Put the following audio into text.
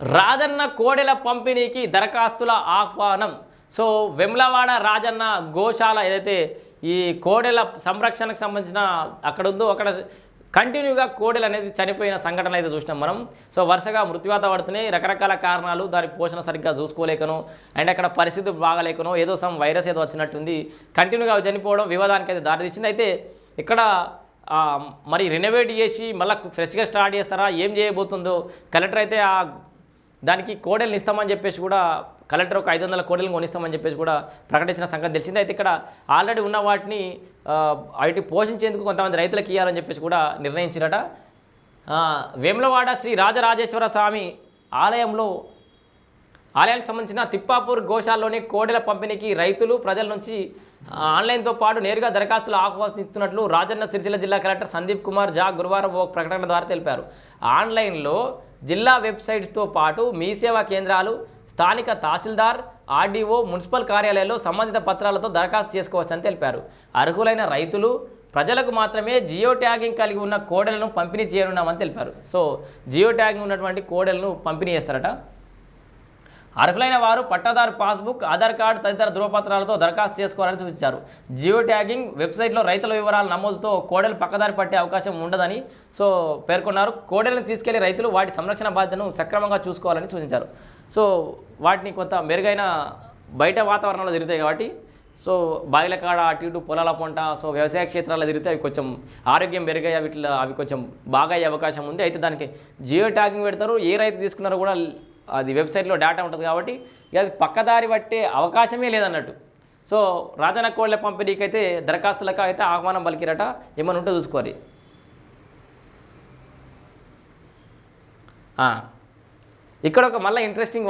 రాజన్న కోడెల పంపిణీకి దరఖాస్తుల ఆహ్వానం. సో వెమ్లవాడ రాజన్న గోశాల ఏదైతే ఈ కోడెల సంరక్షణకు సంబంధించిన అక్కడ ఉందో అక్కడ కంటిన్యూగా కోడెలు అనేది చనిపోయిన సంఘటన అయితే చూసినాం మనం. సో వరుసగా మృత్యువాత పడుతున్నాయి. రకరకాల కారణాలు దాని పోషణ సరిగ్గా చూసుకోలేకను అండ్ అక్కడ పరిస్థితి బాగాలేకనో ఏదో సమ్ వైరస్ ఏదో వచ్చినట్టుంది. కంటిన్యూగా చనిపోవడం వివాదానికి అయితే దారితీసింది. అయితే ఇక్కడ మరి రెనోవేట్ చేసి మళ్ళీ ఫ్రెష్గా స్టార్ట్ చేస్తారా? ఏం చేయబోతుందో? కలెక్టర్ అయితే ఆ దానికి కోడెలను ఇస్తామని చెప్పేసి కూడా కలెక్టర్ ఒక ఐదు వందల కోడెలను కొనిస్తామని చెప్పేసి కూడా ప్రకటించిన సంగతి తెలిసింది. అయితే ఇక్కడ ఆల్రెడీ ఉన్న వాటిని ఆ, వాటి పోషించేందుకు కొంతమంది రైతులకు ఇవ్వాలని చెప్పేసి కూడా నిర్ణయించినట. వేములవాడ శ్రీ రాజరాజేశ్వర స్వామి ఆలయంలో ఆలయానికి సంబంధించిన తిప్పాపూర్ గోశాల్లోని కోడెల పంపిణీకి రైతులు ప్రజల నుంచి ఆన్లైన్తో పాటు నేరుగా దరఖాస్తులు ఆహ్వానిస్తున్నట్లు రాజన్న సిరిసిల్ల జిల్లా కలెక్టర్ సందీప్ కుమార్ జా గురువారం ఒక ప్రకటన ద్వారా తెలిపారు. ఆన్లైన్లో జిల్లా వెబ్సైట్స్తో పాటు మీ సేవా కేంద్రాలు స్థానిక తహసీల్దార్ ఆర్డీఓ మున్సిపల్ కార్యాలయాల్లో సంబంధిత పత్రాలతో దరఖాస్తు చేసుకోవచ్చని తెలిపారు. అర్హులైన రైతులు ప్రజలకు మాత్రమే జియో ట్యాగింగ్ కలిగి ఉన్న కోడలను పంపిణీ చేయనున్నామని తెలిపారు. సో జియో ట్యాగింగ్ ఉన్నటువంటి కోడలను పంపిణీ చేస్తారట? అర్హులైన వారు పట్టాదారు పాస్బుక్ ఆధార్ కార్డు తదితర ధృవపత్రాలతో దరఖాస్తు చేసుకోవాలని సూచించారు. జియో ట్యాగింగ్ వెబ్సైట్లో రైతుల వివరాల నమోదుతో కోడలు పక్కదారి పట్టే అవకాశం ఉండదని సో పేర్కొన్నారు. కోడెలను తీసుకెళ్ళి రైతులు వాటి సంరక్షణ బాధ్యతను సక్రమంగా చూసుకోవాలని సూచించారు. సో వాటిని కొంత మెరుగైన బయట వాతావరణంలో తిరుగుతాయి కాబట్టి సో బాయిల కాడ అటు ఇటు పొలాల పంట సో వ్యవసాయ క్షేత్రాల్లో తిరిగితే అవి కొంచెం ఆరోగ్యం పెరిగాయి వీటిలో అవి కొంచెం బాగా అయ్యే అవకాశం ఉంది. అయితే దానికి జియో ట్యాగింగ్ పెడతారు. ఏ రైతు తీసుకున్నారో కూడా అది వెబ్సైట్లో డేటా ఉంటుంది కాబట్టి అది పక్కదారి పట్టే అవకాశమే లేదన్నట్టు. సో రాజన కోళ్ళ పంపిణీకి అయితే దరఖాస్తులకు అయితే ఆహ్వానం పలికిరట. ఏమైనా ఉంటే చూసుకోవాలి ఆ. ఇక్కడ ఒక మళ్ళీ ఇంట్రెస్టింగ్